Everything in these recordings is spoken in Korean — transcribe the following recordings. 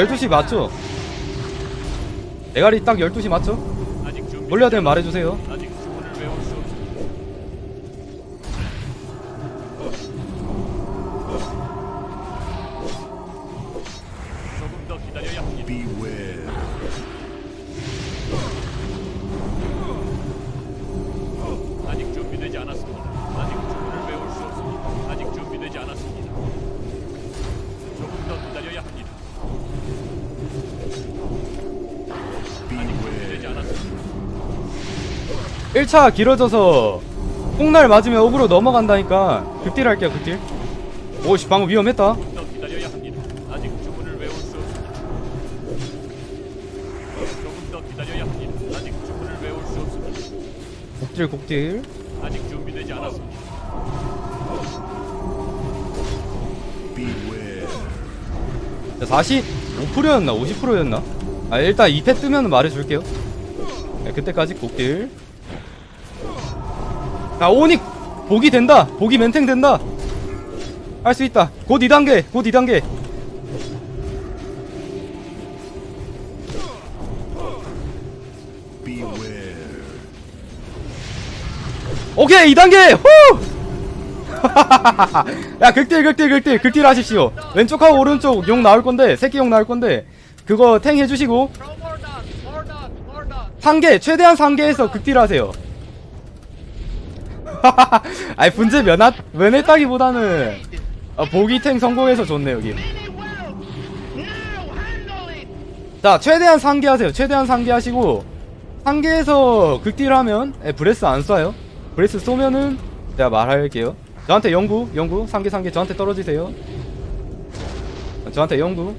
12시 맞죠? 대가리 딱 12시 맞죠? 올려야 되면 말해주세요 1차 길어져서 폭날 맞으면 어그로 넘어간다니까 극딜 할게요 극딜 오씨 방금 위험했다. 곡딜 곡딜 아직 준비되지 않았습니다. Beware. 45%였나 50%였나 아 일단 2패 뜨면 말해줄게요 네, 그때까지 곡딜 자 오닉 복이 된다. 복이 멘탱 된다. 할 수 있다. 곧 2단계 곧 2단계. Beware. 오케이 2단계! 후! 야 극딜 극딜 극딜. 극딜 하십시오. 왼쪽하고 오른쪽 용 나올 건데 새끼 용 나올 건데 그거 탱 해주시고. Throw more dots, more dots, more dots. 3개 최대한 3개에서 극딜 하세요 아니 분재 면하 면했다기보다는 어, 보기탱 성공해서 좋네 여기. 자 최대한 3개 하세요. 최대한 3개 하시고 3개에서 극딜 하면 예, 브레스 안 쏴요. 브레스 쏘면은 제가 말할게요. 저한테 영구 영구 3개 3개 저한테 떨어지세요. 저한테 영구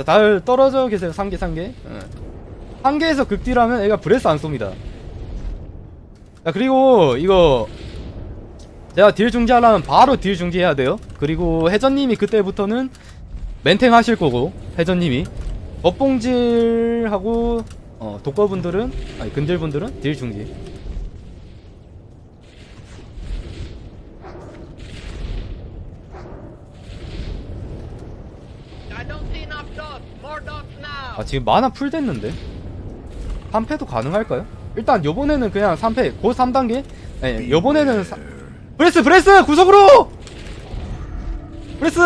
자, 달 떨어져 계세요. 3개, 3개. 응. 3개에서 극딜하면 애가 브레스 안 쏩니다. 자, 그리고 이거 제가 딜 중지하려면 바로 딜 중지해야 돼요. 그리고 해전님이 그때부터는 멘탱 하실 거고, 해전님이. 법봉질하고, 어, 독거분들은, 아니, 근질분들은 딜 중지. 아, 지금 만화 풀 됐는데? 3패도 가능할까요? 일단 요번에는 그냥 3패, 곧 3단계? 네, 요번에는 사... 브레스 브레스! 구석으로! 브레스!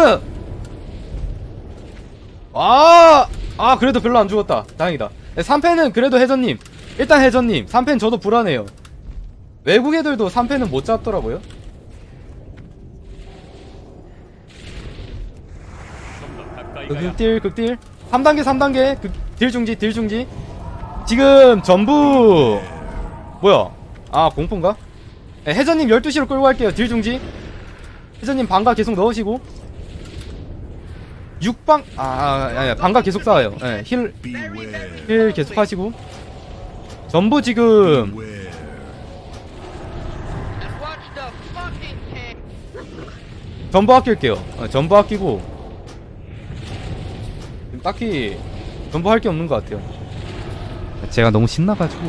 아, 아 그래도 별로 안 죽었다. 다행이다. 네, 3패는 그래도 해전님. 일단 해전님 3패는 저도 불안해요. 외국 애들도 3패는 못 잡더라고요. 극딜 극딜 3단계 3단계. 극, 딜 중지 딜 중지. 지금 전부 뭐야? 아 공포인가? 네, 해전님 12시로 끌고 갈게요. 딜 중지. 해전님 방가 계속 넣으시고. 6방 아, 아 아니 방가 계속 쌓아요. 네, 힐. 힐 계속 하시고. 전부 지금. 전부 아낄게요. 어, 전부 아끼고 딱히 전부 할 게 없는 것 같아요 제가 너무 신나가지고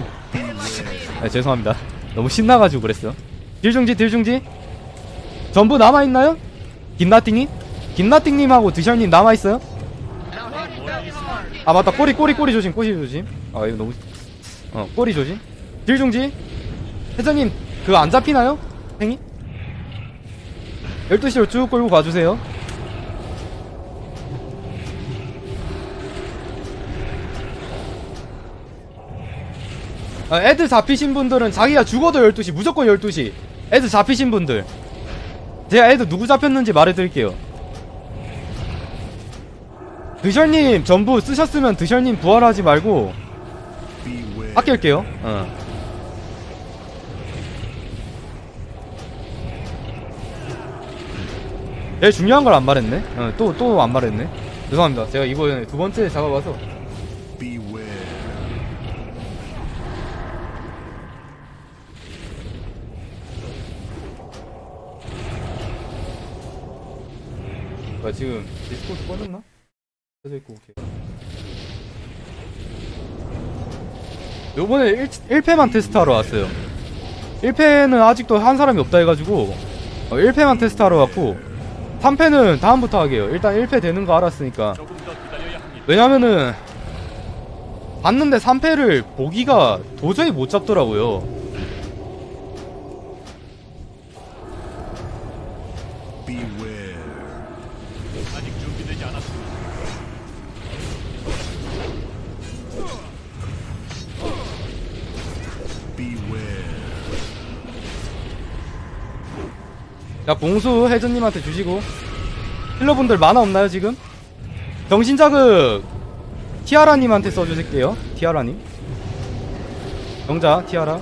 네, 죄송합니다 너무 신나가지고 그랬어 딜중지 딜중지 전부 남아있나요? 김나띵님? 김나띵님하고 드셜님 남아있어요? 아 맞다 꼬리 꼬리 꼬리 조심 꼬리 조심 아 이거 너무 어 꼬리 조심 딜중지 회장님 그거 안 잡히나요? 행이? 12시로 쭉 끌고 가주세요 어, 애들 잡히신 분들은 자기가 죽어도 12시 무조건 12시. 애들 잡히신 분들. 제가 애들 누구 잡혔는지 말해드릴게요. 드셜님 전부 쓰셨으면 드셜님 부활하지 말고 아낄게요. 어. 제일 중요한 걸 안 말했네. 어, 또또 안 말했네. 죄송합니다. 제가 이번에 두 번째 잡아봐서 Beware. 나 지금 디스코드 꺼졌나? 꺼져 있고 오케이 요번에 1, 1패만 테스트하러 왔어요 1패는 아직도 한 사람이 없다 해가지고 어, 1패만 테스트하러 왔고 3패는 다음부터 하게요 일단 1패 되는 거 알았으니까. 왜냐면은 봤는데 3패를 보기가 도저히 못 잡더라고요 Beware. 준비되지 않았습니다. 자 봉수 혜전님한테 주시고 힐러분들 만화 없나요 지금? 정신자극 티아라님한테 써주실게요 티아라님 영자 티아라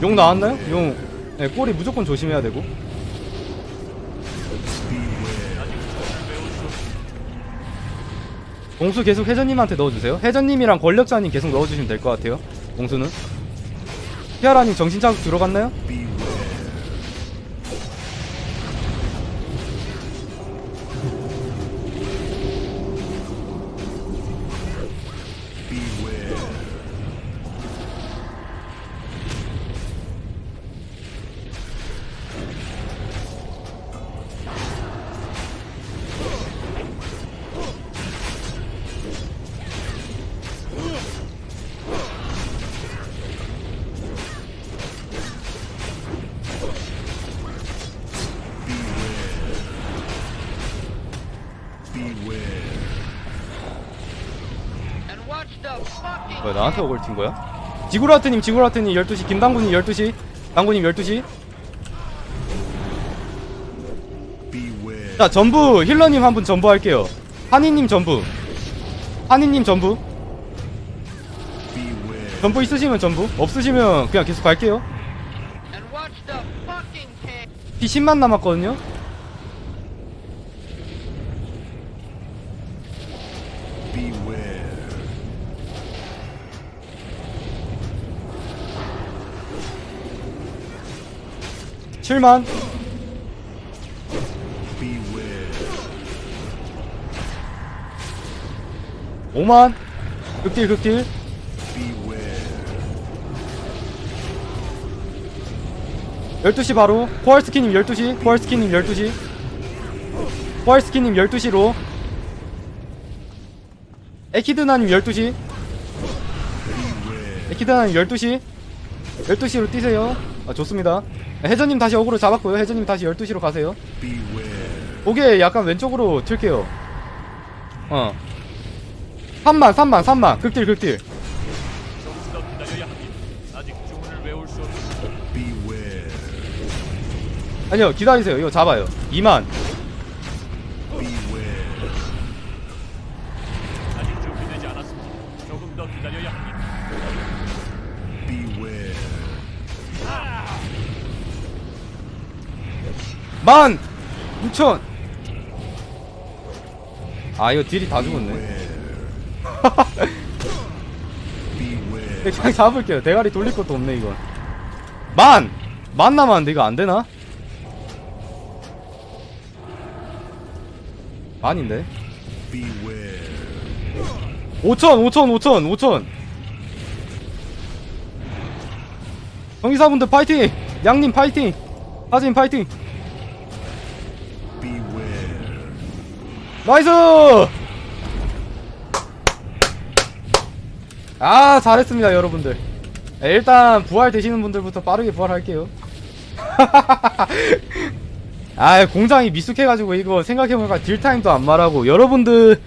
용 나왔나요? 용 네, 꼬리 무조건 조심해야 되고. 봉수 계속 혜전님한테 넣어주세요. 혜전님이랑 권력자님 계속 넣어주시면 될 것 같아요. 봉수는. 티아라님 정신자극 들어갔나요? 뭐야 나한테 튄 거야? 지구라트님 지구라트님 12시 김당구님 12시 당구님 12시 Beware. 자 전부 힐러님 한 분 전부 할게요 한이님 전부 한이님 전부. 전부 있으시면 전부 없으시면 그냥 계속 갈게요. 피 10만 남았거든요 7만. Beware. 5만. 극딜 극딜. Beware. 12시 바로 코알스키님 12시 코알스키님 12시. 코알스키님 12시로. 에키드나님 12시. 에키드나님 12시. 12시로 뛰세요. 아 좋습니다 해전님 다시 어그로 잡았고요. 해전님 다시 12시로 가세요. 고개 약간 왼쪽으로 틀게요. 어. 3만 3만 3만. 극딜 극딜. 아니요 기다리세요. 이거 잡아요. 2만 만 6천 아 이거 딜이 다 죽었네. 그냥 잡을게요 대가리 돌릴 것도 없네 이거 만! 만 남았는데 이거 안되나? 만인데 Beware. 5천 5천 5천 5천 경기사분들 파이팅! 양님 파이팅! 하진 파이팅! 나이스! 아 잘했습니다 여러분들. 네, 일단 부활 되시는 분들부터 빠르게 부활할게요. 아 공장이 미숙해가지고 이거 생각해보니까 딜타임도 안 말하고 여러분들이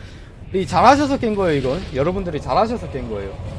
잘하셔서 깬 거예요 이건. 여러분들이 잘하셔서 깬 거예요